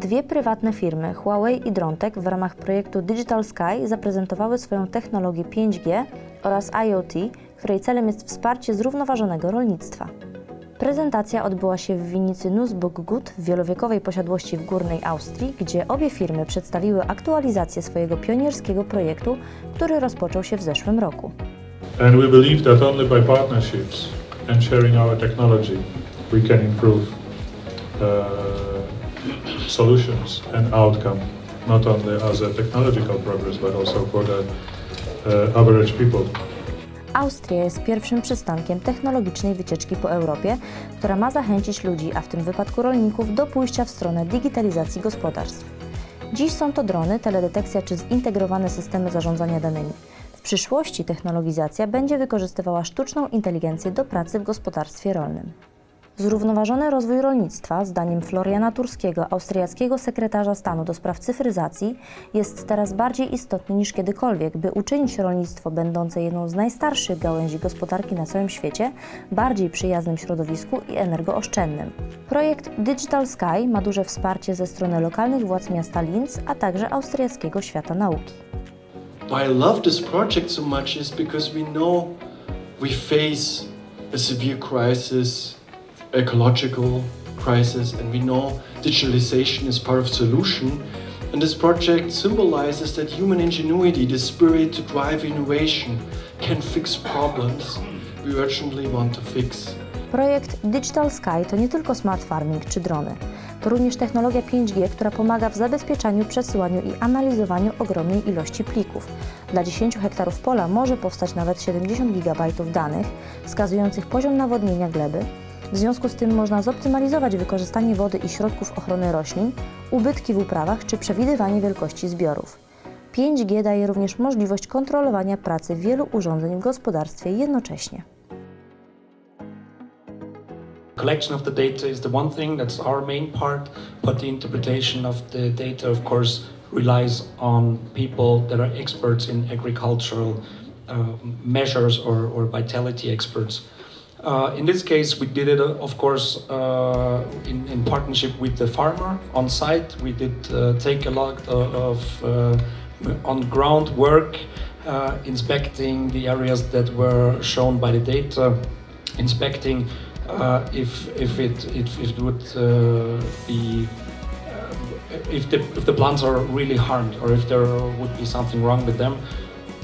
Dwie prywatne firmy, Huawei i Drontek, w ramach projektu Digital Sky zaprezentowały swoją technologię 5G oraz IoT, której celem jest wsparcie zrównoważonego rolnictwa. Prezentacja odbyła się w winnicy Nussburg Gut w wielowiekowej posiadłości w Górnej Austrii, gdzie obie firmy przedstawiły aktualizację swojego pionierskiego projektu, który rozpoczął się w zeszłym roku. And we believe that only by partnerships and sharing our technology we can improve uh, solutions and outcome, not only as a technological progress, but also for the uh, average people. Austria jest pierwszym przystankiem technologicznej wycieczki po Europie, która ma zachęcić ludzi, a w tym wypadku rolników, do pójścia w stronę digitalizacji gospodarstw. Dziś są to drony, teledetekcja czy zintegrowane systemy zarządzania danymi. W przyszłości technologizacja będzie wykorzystywała sztuczną inteligencję do pracy w gospodarstwie rolnym. Zrównoważony rozwój rolnictwa, zdaniem Floriana Turskiego, austriackiego sekretarza stanu do spraw cyfryzacji, jest teraz bardziej istotny niż kiedykolwiek, by uczynić rolnictwo, będące jedną z najstarszych gałęzi gospodarki na całym świecie, bardziej przyjaznym środowisku i energooszczędnym. Projekt Digital Sky ma duże wsparcie ze strony lokalnych władz miasta Linz, a także austriackiego świata nauki. Why I love this project so much is because we know we face a severe crisis, ecological crisis, and we know digitalization is part of solution. And this project symbolizes that human ingenuity, the spirit to drive innovation, can fix problems we urgently want to fix. Projekt Digital Sky to nie tylko smart farming czy drony. To również technologia 5G, która pomaga w zabezpieczaniu, przesyłaniu i analizowaniu ogromnej ilości plików. Dla 10 hektarów pola może powstać nawet 70 GB danych wskazujących poziom nawodnienia gleby. W związku z tym można zoptymalizować wykorzystanie wody i środków ochrony roślin, ubytki w uprawach czy przewidywanie wielkości zbiorów. 5G daje również możliwość kontrolowania pracy wielu urządzeń w gospodarstwie jednocześnie. collection of the data is the one thing that's our main part but the interpretation of the data of course relies on people that are experts in agricultural uh, measures or, or vitality experts uh, in this case we did it uh, of course uh, in, in partnership with the farmer on site we did uh, take a lot of uh, on ground work inspecting the areas that were shown by the data inspecting if if it if it would be if the if the plants are really harmed or if there would be something wrong with them.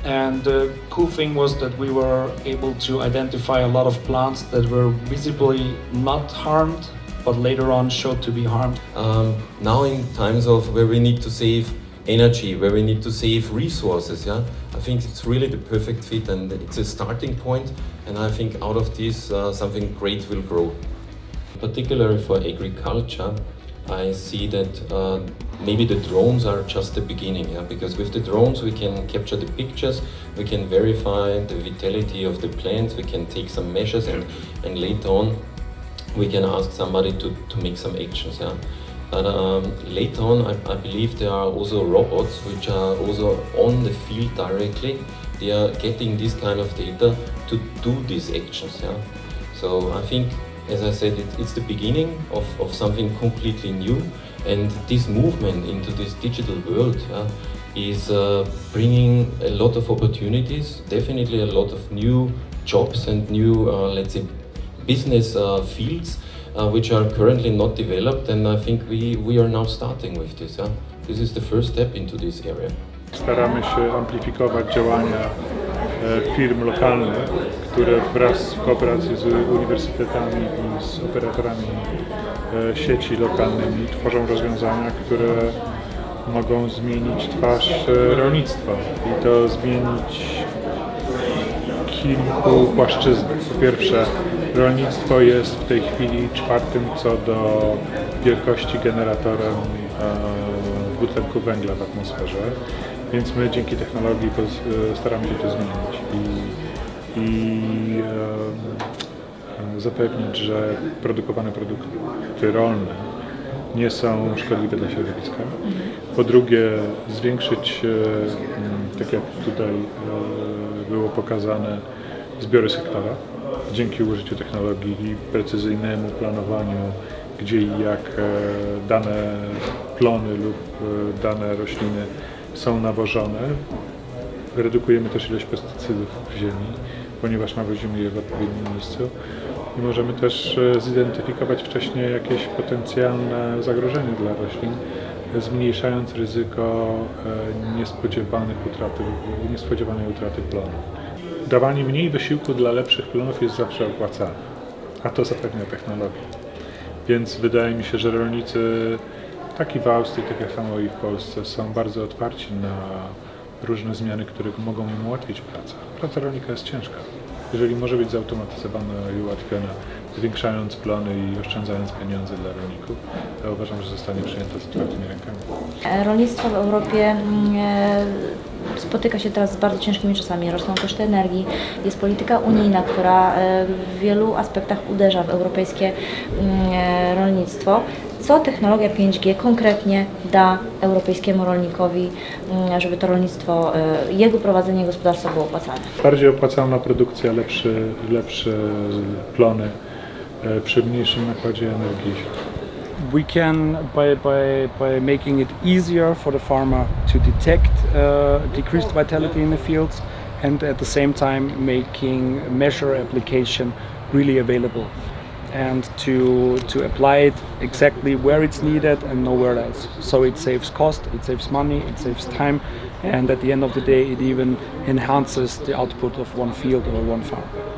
And the cool thing was that we were able to identify a lot of plants that were visibly not harmed, but later on showed to be harmed. um, now in times of where we need to save energy, where we need to save resources, yeah, I think it's really the perfect fit and it's a starting point. And I think out of this, uh, something great will grow. Particularly for agriculture, I see that uh, maybe the drones are just the beginning, yeah, because with the drones we can capture the pictures, we can verify the vitality of the plants, we can take some measures, and, and later on we can ask somebody to, to make some actions. Yeah. But um, later on, I, I believe there are also robots which are also on the field directly. They are getting this kind of data to do these actions. Yeah. So I think, as I said, it, it's the beginning of, of something completely new. And this movement into this digital world yeah, is uh, bringing a lot of opportunities, definitely a lot of new jobs and new, uh, let's say, business uh, fields uh, which are currently not developed. And I think we, we are now starting with this. Yeah? This is the first step into this area. Staramy się amplifikować działania firm lokalnych, które wraz w kooperacji z uniwersytetami i z operatorami e, sieci lokalnymi tworzą rozwiązania, które mogą zmienić twarz e, rolnictwa i to zmienić kilku płaszczyznach. Po pierwsze, rolnictwo jest w tej chwili czwartym co do wielkości generatorem e, dwutlenku węgla w atmosferze, więc my dzięki technologii staramy się to zmienić i, i zapewnić, że produkowane produkty rolne nie są szkodliwe dla środowiska. Po drugie, zwiększyć, e, tak jak tutaj e, było pokazane, zbiory z hektara dzięki użyciu technologii i precyzyjnemu planowaniu gdzie i jak e, dane plony lub dane rośliny są nawożone. Redukujemy też ilość pestycydów w ziemi, ponieważ nawozimy je w odpowiednim miejscu i możemy też e, zidentyfikować wcześniej jakieś potencjalne zagrożenie dla roślin, zmniejszając ryzyko e, niespodziewanych utraty, niespodziewanej utraty plonów. Dawanie mniej wysiłku dla lepszych plonów jest zawsze opłacalne, a to zapewnia technologia. Więc wydaje mi się, że rolnicy, tak i w Austrii, tak samo i w Polsce, są bardzo otwarci na różne zmiany, które mogą im ułatwić pracę. Praca rolnika jest ciężka. Jeżeli może być zautomatyzowana i ułatwiona, zwiększając plony i oszczędzając pieniądze dla rolników, to uważam, że zostanie przyjęta z otwartymi rękami. Rolnictwo w Europie mm, e, spotyka się teraz z bardzo ciężkimi czasami. Rosną koszty energii, jest polityka unijna, która e, w wielu aspektach uderza w europejskie mm, e, rolnictwo. Co technologia 5G konkretnie da europejskiemu rolnikowi, mm, żeby to rolnictwo, e, jego prowadzenie gospodarstwa było opłacalne? Bardziej opłacalna produkcja, lepszy, lepsze plony e, przy mniejszym nakładzie energii. we can by, by, by making it easier for the farmer to detect uh, decreased vitality in the fields and at the same time making measure application really available and to to apply it exactly where it's needed and nowhere else. So it saves cost it saves money it saves time and at the end of the day it even enhances the output of one field or one farm